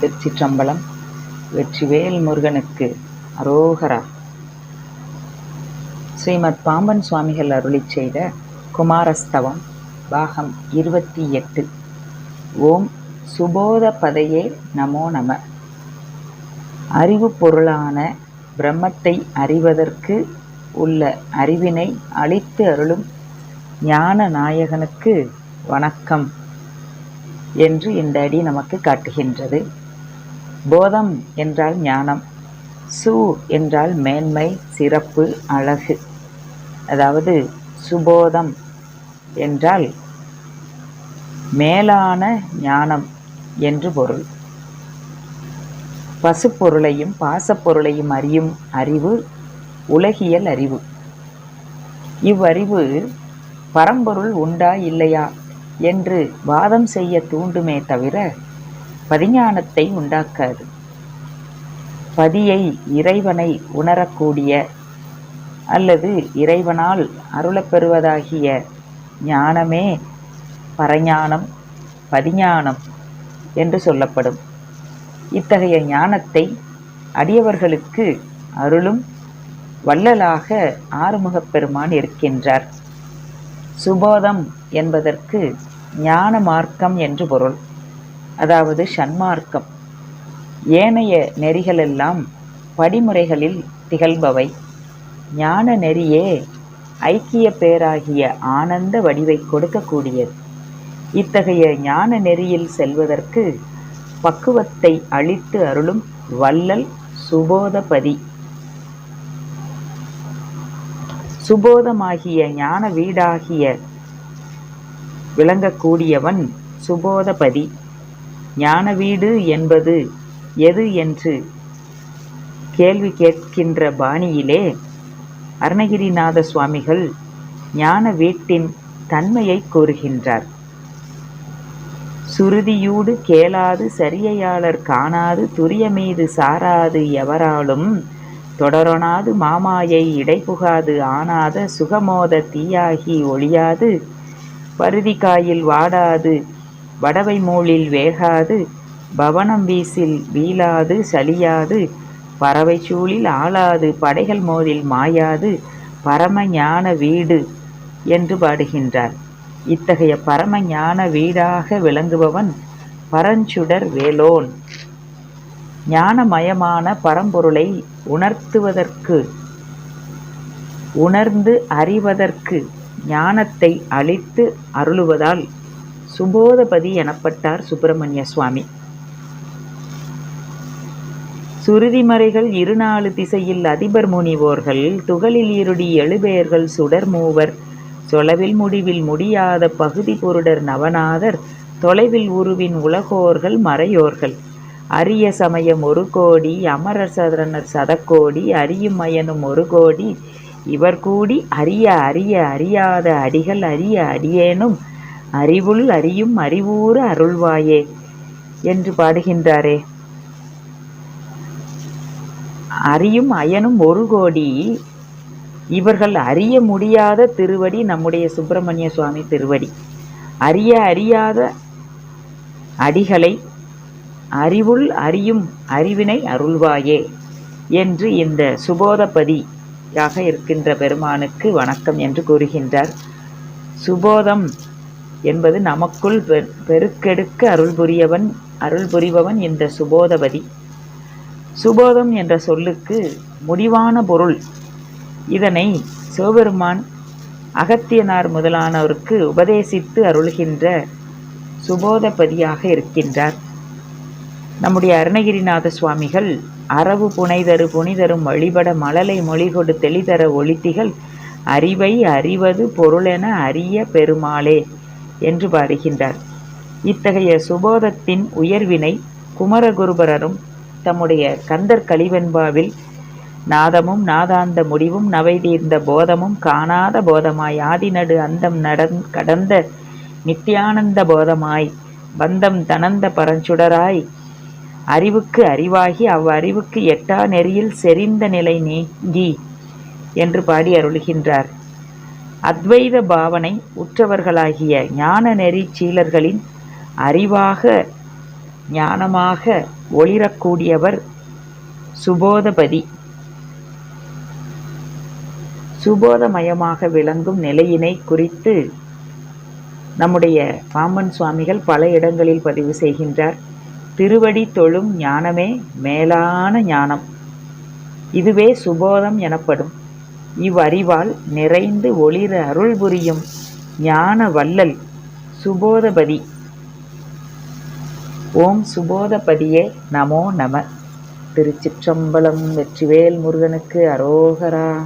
திருச்சிற்றம்பலம் வெற்றிவேல் முருகனுக்கு அரோகரா. ஸ்ரீமத் பாம்பன் சுவாமிகள் அருளி செய்த குமாரஸ்தவம் பாகம் இருபத்தி எட்டு. ஓம் சுபோத பதையே நமோ நம. அறிவு பொருளான பிரம்மத்தை அறிவதற்கு உள்ள அறிவினை அளித்து அருளும் ஞான நாயகனுக்கு வணக்கம் என்று இந்த அடி நமக்கு காட்டுகின்றது. போதம் என்றால் ஞானம் சு என்றால் மேன்மை சிறப்பு அழகு. அதாவது சுபோதம் என்றால் மேலான ஞானம் என்று பொருள். பசுப்பொருளையும் பாசப்பொருளையும் அறியும் அறிவு உலகியல் அறிவு. இவ்வறிவு பரம்பொருள் உண்டா இல்லையா என்று வாதம் செய்ய தூண்டுமே தவிர பதிஞானத்தை உண்டாக்காது. பதியை இறைவனை உணரக்கூடிய அல்லது இறைவனால் அருளப்பெறுவதாகிய ஞானமே பரஞானம் பதிஞானம் என்று சொல்லப்படும். இத்தகைய ஞானத்தை அடியவர்களுக்கு அருளும் வள்ளலாக ஆறுமுகப் பெருமான் இருக்கின்றார். சுபோதம் என்பதற்கு ஞான மார்க்கம் என்று பொருள். அதாவது ஷண்மார்க்கம் ஏனைய நெறிகளெல்லாம் படிமுறைகளில் திகழ்பவை. ஞான நெறியே ஐக்கிய பேராகிய ஆனந்த வடிவை கொடுக்கக்கூடியது. இத்தகைய ஞான நெறியில் செல்வதற்கு பக்குவத்தை அளித்து அருளும் வள்ளல் சுபோதபதி. சுபோதமாகிய ஞான வீடாகிய விளங்கக்கூடியவன் சுபோதபதி. ஞான வீடு என்பது எது என்று கேள்வி கேட்கின்ற பாணியிலே அருணகிரிநாத சுவாமிகள் ஞான வீட்டின் தன்மையை கூறுகின்றார். சுருதியூடு கேளாது சரியையாளர் காணாது துரிய மீது சாராது எவராலும் தொடரொணாது மாமாயை இடைபுகாது ஆனாத சுகமோத தீயாகி ஒளியாது பருதிக்காயில் வாடாது வடவை மூளில் வேகாது பவனம் வீசில் வீழாது சலியாது பறவை சூழில் ஆளாது படைகள் மோதில் மாயாது பரம ஞான வீடு என்று பாடுகின்றார். இத்தகைய பரம ஞான வீடாக விளங்குபவன் பரஞ்சுடர் வேலோன். ஞானமயமான பரம்பொருளை உணர்த்துவதற்கு உணர்ந்து அறிவதற்கு ஞானத்தை அளித்து அருளுவதால் சுபோதபதி எனப்பட்டார் சுப்பிரமணிய சுவாமி. சுருதிமறைகள் இருநாலு திசையில் அதிபர் முனிவோர்கள் துகளில் இருடி எழுபேர்கள் சுடர் மூவர் சொலவில் முடிவில் முடியாத பகுதி பொருடர் நவநாதர் தொலைவில் உருவின் உலகோர்கள் மறையோர்கள். அரிய சமயம் ஒரு கோடி அமரர் சதரனர் சதக்கோடி அரியும் மயனும் ஒரு கோடி இவர் கூடி அறிய அறிய அறியாத அடிகள் அறிய அடியேனும் அறிவுள் அறியும் அறிவூறு அருள்வாயே என்று பாடுகின்றாரே. அறியும் அயனும் ஒரு கோடி. இவர்கள் அறிய முடியாத திருவடி நம்முடைய சுப்பிரமணிய சுவாமி திருவடி. அறிய அறியாத அடிகளை அறிவுள் அறியும் அறிவினை அருள்வாயே என்று இந்த சுபோதபதியாக இருக்கின்ற பெருமானுக்கு வணக்கம் என்று கூறுகின்றார். சுபோதம் என்பது நமக்குள் பெருக்கெடுக்க அருள் புரியவன் அருள் புரிபவன் இந்த சுபோதபதி. சுபோதம் என்ற சொல்லுக்கு முடிவான பொருள். இதனை சிவபெருமான் அகத்தியனார் முதலானவருக்கு உபதேசித்து அருள்கின்ற சுபோதபதியாக இருக்கின்றார். நம்முடைய அருணகிரிநாத சுவாமிகள் அரவு புனைதரு புனிதரும் வழிபட மழலை மொழிகொடு தெளிதர ஒளித்திகள் அறிவை அறிவது பொருளென அறிய பெருமாளே. என்று பாடுகின்றார். இத்தகைய சுபோதத்தின் உயர்வினை குமரகுருபரரும் தம்முடைய கந்தர் கலிவெண்பாவில் நாதமும் நாதாந்த முடிவும் நவைதீர்ந்த போதமும் காணாத போதமாய் ஆதிநடு அந்தம் நடந் கடந்த நித்தியானந்த போதமாய் பந்தம் தனந்த பரஞ்சுடராய் அறிவுக்கு அறிவாகி அவ்வறிவுக்கு எட்டா நெறியில் செறிந்த நிலை நீங்கி என்று பாடி அருளுகின்றார். அத்வைத பாவனை உற்றவர்களாகிய ஞான நெறி சீலர்களின் அறிவாக ஞானமாக ஒளிரக்கூடியவர் சுபோதபதி. சுபோதமயமாக விளங்கும் நிலையினை குறித்து நம்முடைய பாம்பன் சுவாமிகள் பல இடங்களில் பதிவு செய்கின்றார். திருவடி தொழும் ஞானமே மேலான ஞானம். இதுவே சுபோதம் எனப்படும். இவ்வறிவால் நிறைந்து ஒளிர அருள் புரியும் ஞான வள்ளல் சுபோதபதி. ஓம் சுபோதபதியே நமோ நம. திருச்சிற்றம்பலம் வெற்றிவேல் முருகனுக்கு அரோகரா.